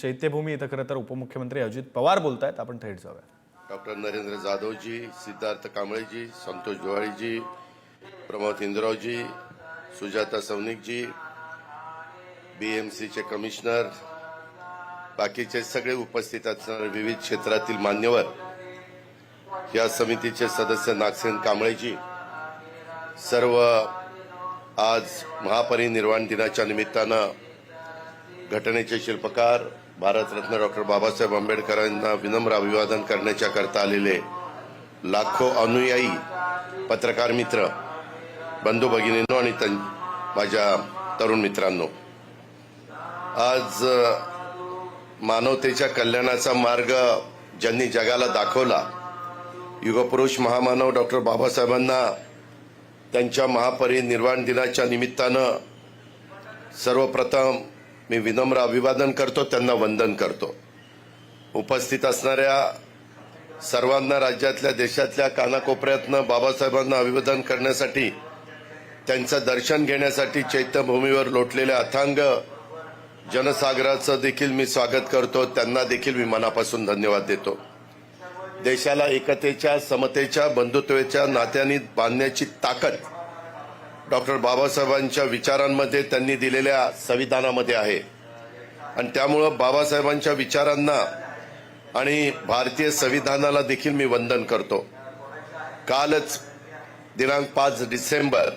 चैत्यभूमी इथं खरं तर उपमुख्यमंत्री अजित पवार बोलत आहेत आपण थेट जाऊया. Doctor Narendra Jadhavji Siddharth Kambleji Santosh Joharliji Pramod Indravji Sujata Saunikji B M सीचे कमिशनर बाकीचे सगळे उपस्थित असणारे विविध क्षेत्रातील मान्यवर. या समितीचे सदस्य नागसेन कांबळेजी. सर्व आज महापरिनिर्वाण दिनाच्या निमित्तानं घटनेचे शिल्पकार भारतरत्न डॉक्टर बाबासाहेब आंबेडकरांना विनम्र अभिवादन करण्याच्या करता आलेले लाखो अनुयायी पत्रकार मित्र बंधू भगिनींनो आणि माझ्या तरुण मित्रांनो आज मानवतेच्या कल्याणाचा मार्ग ज्यांनी जगाला दाखवला युगपुरुष महामानव डॉक्टर बाबासाहेबांना त्यांच्या महापरिनिर्वाण दिनाच्या निमित्तानं सर्वप्रथम मी विनम्र अभिवादन करतो त्यांना वंदन करतो. उपस्थित असणाऱ्या सर्वांना राज्यातल्या देशातल्या कानाकोपऱ्यातनं बाबासाहेबांना अभिवादन करण्यासाठी त्यांचं दर्शन घेण्यासाठी चैत्यभूमीवर लोटलेल्या अथांग जनसागराचं देखील मी स्वागत करतो. त्यांना देखील मी मनापासून धन्यवाद देतो. देशाला एकतेच्या समतेच्या बंधुत्वाच्या नात्यांनी बांधण्याची ताकद डॉक्टर बाबासाहेबांच्या विचारांमध्ये त्यांनी दिलेल्या संविधानामध्ये आहे. आणि त्यामुळं बाबासाहेबांच्या विचारांना आणि भारतीय संविधानाला देखील मी वंदन करतो. कालच दिनांक पाच डिसेंबर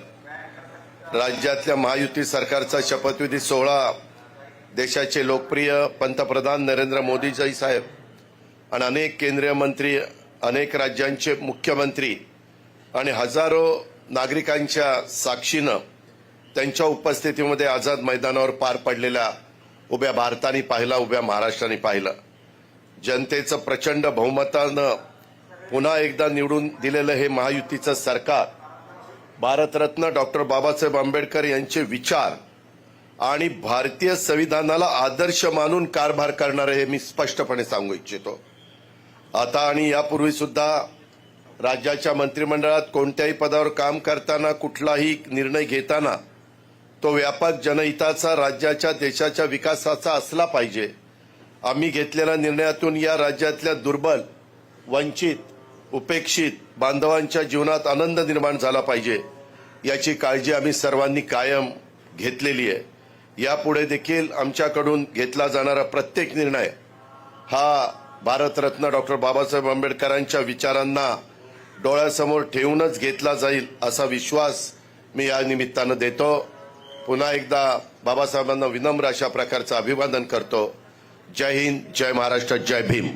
राज्यातल्या महायुती सरकारचा शपथविधी सोहळा देशाचे लोकप्रिय पंतप्रधान नरेंद्र मोदीजी साहेब आणि अनेक केंद्रीय मंत्री अनेक राज्यांचे मुख्यमंत्री आणि हजारो नागरिकांच्या साक्षीनं त्यांच्या उपस्थितीमध्ये आझाद मैदानावर पार पडलेल्या उभ्या भारताने पाहिला उभ्या महाराष्ट्राने पाहिलं. जनतेचं प्रचंड बहुमतानं पुन्हा एकदा निवडून दिलेलं हे महायुतीचं सरकार भारतरत्न डॉक्टर बाबासाहेब आंबेडकर यांचे विचार आणि भारतीय संविधानाला आदर्श मानून कारभार करणारे हे मी स्पष्टपणे सांगू इच्छितो. आता आणि यापूर्वी सुद्धा राज्याच्या मंत्रिमंडळात कोणत्याही पदावर काम करताना कुठलाही निर्णय घेताना तो व्यापक जनहिताचा राज्याच्या देशाच्या विकासाचा असला पाहिजे. आम्ही घेतलेल्या निर्णयातून या राज्यातल्या दुर्बल वंचित उपेक्षित बांधवांच्या जीवनात आनंद निर्माण झाला पाहिजे. याची काळजी आम्ही सर्वांनी कायम घेतलेली आहे. यापुढे देखील आमच्याकडून घेतला जाणारा प्रत्येक निर्णय हा भारतरत्न डॉक्टर बाबासाहेब आंबेडकरांच्या विचारांना डोळ्यासमोर ठेवूनच घेतला जाईल असा विश्वास मी या निमित्तानं देतो. पुन्हा एकदा बाबासाहेबांना विनम्र अशा प्रकारचं अभिवादन करतो. जय हिंद जय महाराष्ट्र जय भीम.